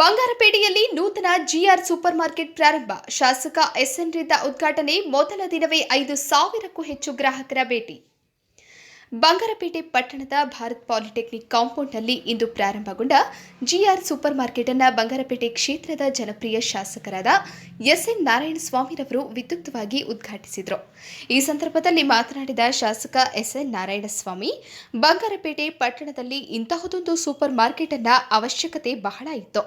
ಬಂಗಾರಪೇಟೆಯಲ್ಲಿ ನೂತನ G R super market ಪ್ರಾರಂಭ. ಶಾಸಕ ಎಸ್ಎನ್ ರಿಂದ ಉದ್ಘಾಟನೆ ಮೊದಲ ದಿನವೇ ಐದು ಸಾವಿರಕ್ಕೂ ಹೆಚ್ಚು ಗ್ರಾಹಕರ ಭೇಟಿ. ಬಂಗಾರಪೇಟೆ ಪಟ್ಟಣದ ಭಾರತ್ ಪಾಲಿಟೆಕ್ನಿಕ್ ಕಾಂಪೌಂಡ್ನಲ್ಲಿ ಇಂದು ಪ್ರಾರಂಭಗೊಂಡ ಜಿಆರ್ ಸೂಪರ್ ಮಾರ್ಕೆಟ್ ಅನ್ನ ಬಂಗಾರಪೇಟೆ ಕ್ಷೇತ್ರದ ಜನಪ್ರಿಯ ಶಾಸಕರಾದ ಎಸ್ಎನ್ ನಾರಾಯಣಸ್ವಾಮಿರವರು ವಿದ್ಯುಕ್ತವಾಗಿ ಉದ್ಘಾಟಿಸಿದರು. ಈ ಸಂದರ್ಭದಲ್ಲಿ ಮಾತನಾಡಿದ ಶಾಸಕ ಎಸ್ಎನ್ ನಾರಾಯಣಸ್ವಾಮಿ, ಬಂಗಾರಪೇಟೆ ಪಟ್ಟಣದಲ್ಲಿ ಇಂತಹದೊಂದು ಸೂಪರ್ ಮಾರ್ಕೆಟ್ ಅನ್ನ ಅವಶ್ಯಕತೆ ಬಹಳ ಇತ್ತು.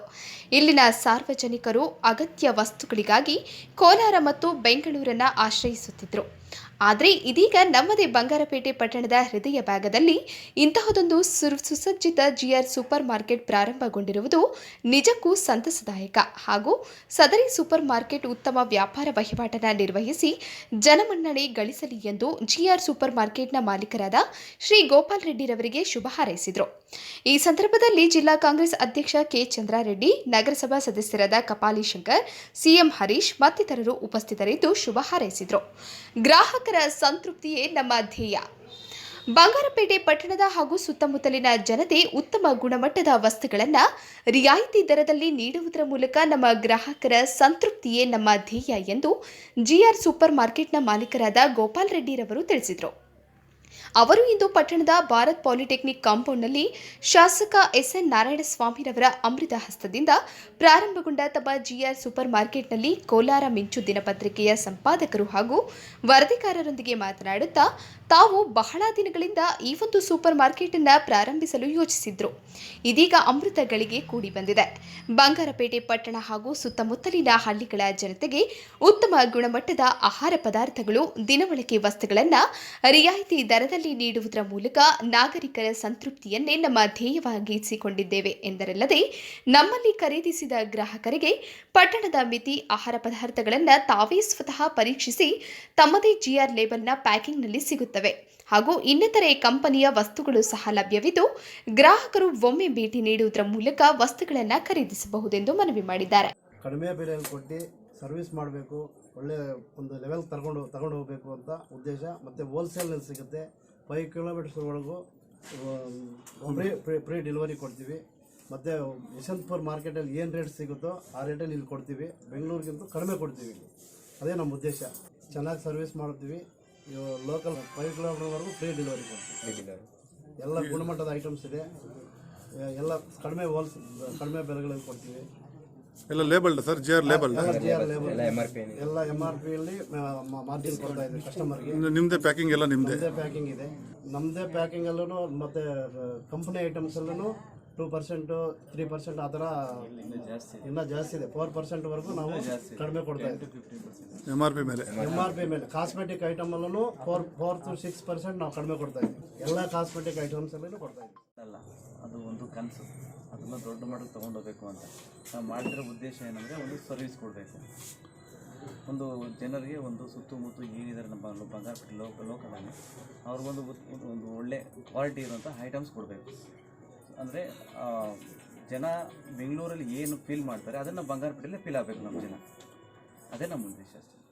ಇಲ್ಲಿನ ಸಾರ್ವಜನಿಕರು ಅಗತ್ಯ ವಸ್ತುಗಳಿಗಾಗಿ ಕೋಲಾರ ಮತ್ತು ಬೆಂಗಳೂರನ್ನ ಆಶ್ರಯಿಸುತ್ತಿದ್ದರು. ಆದರೆ ಇದೀಗ ನಮ್ಮದೇ ಬಂಗಾರಪೇಟೆ ಪಟ್ಟಣದ ಹೃದಯ ಭಾಗದಲ್ಲಿ ಇಂತಹದೊಂದು ಸುಸಜ್ಜಿತ ಜಿಆರ್ ಸೂಪರ್ ಮಾರ್ಕೆಟ್ ಪ್ರಾರಂಭಗೊಂಡಿರುವುದು ನಿಜಕ್ಕೂ ಸಂತಸದಾಯಕ. ಹಾಗೂ ಸದರಿ ಸೂಪರ್ ಮಾರ್ಕೆಟ್ ಉತ್ತಮ ವ್ಯಾಪಾರ ವಹಿವಾಟನ ನಿರ್ವಹಿಸಿ ಜನಮನ್ನಣೆ ಗಳಿಸಲಿ ಎಂದು ಜಿಆರ್ ಸೂಪರ್ ಮಾರ್ಕೆಟ್ನ ಮಾಲೀಕರಾದ ಶ್ರೀ ಗೋಪಾಲ್ ರೆಡ್ಡಿರವರಿಗೆ ಶುಭ ಹಾರೈಸಿದರು. ಈ ಸಂದರ್ಭದಲ್ಲಿ ಜಿಲ್ಲಾ ಕಾಂಗ್ರೆಸ್ ಅಧ್ಯಕ್ಷ ಕೆ ಚಂದ್ರಾರೆಡ್ಡಿ, ನಗರಸಭಾ ಸದಸ್ಯರಾದ ಕಪಾಲಿ ಶಂಕರ್, ಸಿಎಂ ಹರೀಶ್ ಮತ್ತಿತರರು ಉಪಸ್ಥಿತರಿದ್ದು ಶುಭ ಹಾರೈಸಿದರು. ಗ್ರಾಹಕರ ಸಂತೃಪ್ತಿಯೇ ನಮ್ಮ ಧ್ಯೇಯ. ಬಂಗಾರಪೇಟೆ ಪಟ್ಟಣದ ಹಾಗೂ ಸುತ್ತಮುತ್ತಲಿನ ಜನತೆ ಉತ್ತಮ ಗುಣಮಟ್ಟದ ವಸ್ತುಗಳನ್ನು ರಿಯಾಯಿತಿ ದರದಲ್ಲಿ ನೀಡುವುದರ ಮೂಲಕ ನಮ್ಮ ಗ್ರಾಹಕರ ಸಂತೃಪ್ತಿಯೇ ನಮ್ಮ ಧ್ಯೇಯ ಎಂದು ಜಿಆರ್ ಸೂಪರ್ ಮಾರ್ಕೆಟ್ನ ಮಾಲೀಕರಾದ ಗೋಪಾಲ್ ರೆಡ್ಡಿರವರು ತಿಳಿಸಿದರು. ಅವರು ಇಂದು ಪಟ್ಟಣದ ಭಾರತ್ ಪಾಲಿಟೆಕ್ನಿಕ್ ಕಾಂಪೌಂಡ್ನಲ್ಲಿ ಶಾಸಕ ಎಸ್ಎನ್ ನಾರಾಯಣಸ್ವಾಮಿರವರ ಅಮೃತ ಹಸ್ತದಿಂದ ಪ್ರಾರಂಭಗೊಂಡ ತಮ್ಮ ಜಿಆರ್ ಸೂಪರ್ ಮಾರ್ಕೆಟ್ನಲ್ಲಿ ಕೋಲಾರ ಮಿಂಚು ದಿನಪತ್ರಿಕೆಯ ಸಂಪಾದಕರು ಹಾಗೂ ವರದಿಗಾರರೊಂದಿಗೆ ಮಾತನಾಡುತ್ತಾ, ತಾವು ಬಹಳ ದಿನಗಳಿಂದ ಈ ಒಂದು ಸೂಪರ್ ಮಾರ್ಕೆಟ್ ಅನ್ನ ಪ್ರಾರಂಭಿಸಲು ಯೋಚಿಸಿದ್ರು. ಇದೀಗ ಅಮೃತ ಗಳಿಗೆ ಕೂಡಿ ಬಂದಿದೆ. ಬಂಗಾರಪೇಟೆ ಪಟ್ಟಣ ಹಾಗೂ ಸುತ್ತಮುತ್ತಲಿನ ಹಳ್ಳಿಗಳ ಜನತೆಗೆ ಉತ್ತಮ ಗುಣಮಟ್ಟದ ಆಹಾರ ಪದಾರ್ಥಗಳು ದಿನಬಳಕೆ ವಸ್ತುಗಳನ್ನು ರಿಯಾಯಿತಿ ದರದಲ್ಲಿ ನೀಡುವುದರ ಮೂಲಕ ನಾಗರಿಕರ ಸಂತೃಪ್ತಿಯನ್ನೇ ನಮ್ಮ ಧ್ಯೇಯವಾಗಿಸಿಕೊಂಡಿದ್ದೇವೆ ಎಂದರಲ್ಲದೆ, ನಮ್ಮಲ್ಲಿ ಖರೀದಿಸಿದ ಗ್ರಾಹಕರಿಗೆ ಪಟ್ಟಣದ ಮಿತಿ, ಆಹಾರ ಪದಾರ್ಥಗಳನ್ನು ತಾವೇ ಸ್ವತಃ ಪರೀಕ್ಷಿಸಿ ತಮ್ಮದೇ ಜಿಆರ್ ಲೇಬಲ್ನ ಪ್ಯಾಕಿಂಗ್ನಲ್ಲಿ ಸಿಗುತ್ತವೆ. ಹಾಗೂ ಇನ್ನಿತರೆ ಕಂಪನಿಯ ವಸ್ತುಗಳು ಸಹ ಲಭ್ಯವಿದ್ದು, ಗ್ರಾಹಕರು ಒಮ್ಮೆ ಭೇಟಿ ನೀಡುವುದರ ಮೂಲಕ ವಸ್ತುಗಳನ್ನು ಖರೀದಿಸಬಹುದೆಂದು ಮನವಿ ಮಾಡಿದ್ದಾರೆ. ಕಡಿಮೆ ಬೆಲೆಯಲ್ಲಿ ಕೊಟ್ಟು ಸರ್ವಿಸ್ ಮಾಡಬೇಕು, ಒಳ್ಳೆ ಒಂದು ಲೆವೆಲ್ ತಗೊಂಡು ತಗೊಂಡು ಹೋಗಬೇಕು ಅಂತ ಉದ್ದೇಶ, ಮತ್ತು ಹೋಲ್ಸೇಲ್ನಲ್ಲಿ ಸಿಗುತ್ತೆ. ಫೈವ್ ಕಿಲೋಮೀಟರ್ಸ್ ಒಳಗೂ ಫ್ರೀ ಫ್ರೀ ಫ್ರೀ ಡೆಲಿವರಿ ಕೊಡ್ತೀವಿ. ಮತ್ತು ಯಶವಂತಪುರ ಮಾರ್ಕೆಟಲ್ಲಿ ಏನು ರೇಟ್ ಸಿಗುತ್ತೋ ಆ ರೇಟಲ್ಲಿ ಇಲ್ಲಿ ಕೊಡ್ತೀವಿ. ಬೆಂಗಳೂರಿಗಿಂತ ಕಡಿಮೆ ಕೊಡ್ತೀವಿ ಇಲ್ಲಿ. ಅದೇ ನಮ್ಮ ಉದ್ದೇಶ. ಚೆನ್ನಾಗಿ ಸರ್ವಿಸ್ ಮಾಡ್ತೀವಿ. ಲೋಕಲ್ ಫೈವ್ ಕಿಲೋಮೀಟರ್ವರೆಗೂ ಫ್ರೀ ಡೆಲಿವರಿ ಕೊಡ್ತೀವಿ. ಎಲ್ಲ ಗುಣಮಟ್ಟದ ಐಟಮ್ಸ್ ಇದೆ. ಎಲ್ಲ ಕಡಿಮೆ ಹೋಲ್ಸ್ ಕಡಿಮೆ ಬೆಲೆಗಳಲ್ಲಿ ಕೊಡ್ತೀವಿ. ಎಲ್ಲ labelled sir G R labelled ಎಲ್ಲ GR label. ಎಲ್ಲ ಎಂ ಆರ್ ಪಿ ಅಲ್ಲಿ ಮಾರ್ಜಿನ್ ಕೊಡ್ತಾ ಇದ್ದೀವಿ ಕಸ್ಟಮರ್ಗೆ ನಿಮ್ದೇ ಪ್ಯಾಕಿಂಗ್ ಎಲ್ಲ ನಿಮ್ಮದೇ ನಮ್ಮದೇ ಪ್ಯಾಕಿಂಗ್ ಇದೆ. ನಮ್ಮದೇ ಪ್ಯಾಕಿಂಗ್ ಅಲ್ಲೂ ಮತ್ತೆ ಕಂಪನಿ ಐಟಮ್ಸ್ ಅಲ್ಲೂ ಟೂ ಪರ್ಸೆಂಟು ತ್ರೀ ಪರ್ಸೆಂಟ್ ಆ ಥರ ಇನ್ನ ಜಾಸ್ತಿ ಇದೆ. ಫೋರ್ ಪರ್ಸೆಂಟ್ ವರೆಗೂ ನಾವು ಕಡಿಮೆ ಕೊಡ್ತಾ ಇದ್ದೀವಿ. ಎಂ ಆರ್ ಪಿ ಮೇಲೆ? ಎಂ ಆರ್ ಪಿ ಮೇಲೆ. ಕಾಸ್ಮೆಟಿಕ್ ಐಟಮ್ ಅಲ್ಲೂ four four to six percent ನಾವು ಕಡಿಮೆ ಕೊಡ್ತಾ ಇದ್ದೀವಿ. ಎಲ್ಲ ಕಾಸ್ಮೆಟಿಕ್ ಐಟಮ್ಸ್ ಅಲ್ಲೂ ಕೊಡ್ತಾ ಇದ್ದೀವಿ. ಅಲ್ಲ ಅದು ಒಂದು ಕನಸು. ಅದನ್ನು ದೊಡ್ಡ ಮಟ್ಟಕ್ಕೆ ತೊಗೊಂಡೋಗ್ಬೇಕು ಅಂತ. ನಾವು ಮಾಡಿದಿರೋ ಉದ್ದೇಶ ಏನಂದರೆ ಒಂದು ಸರ್ವಿಸ್ ಕೊಡಬೇಕು. ಒಂದು ಜನರಿಗೆ ಒಂದು ಸುತ್ತಮುತ್ತ ಏನಿದ್ದಾರೆ ನಮ್ಮ ಬಂಗಾರ ಲೋಕ, ಲೋಕದಲ್ಲಿ ಅವ್ರಿಗೊಂದು ಒಂದು ಒಳ್ಳೆ ಕ್ವಾಲಿಟಿ ಇರುವಂಥ ಐಟಮ್ಸ್ ಕೊಡಬೇಕು. ಅಂದರೆ ಜನ ಬೆಂಗಳೂರಲ್ಲಿ ಏನು ಫೀಲ್ ಮಾಡ್ತಾರೆ ಅದನ್ನು ಬಂಗಾರಪೇಟೆಯಲ್ಲೇ ಫೀಲ್ ಆಗಬೇಕು ನಮ್ಮ ಜನ. ಅದೇ ನಮ್ಮ ಉದ್ದೇಶ ಅಷ್ಟೇ.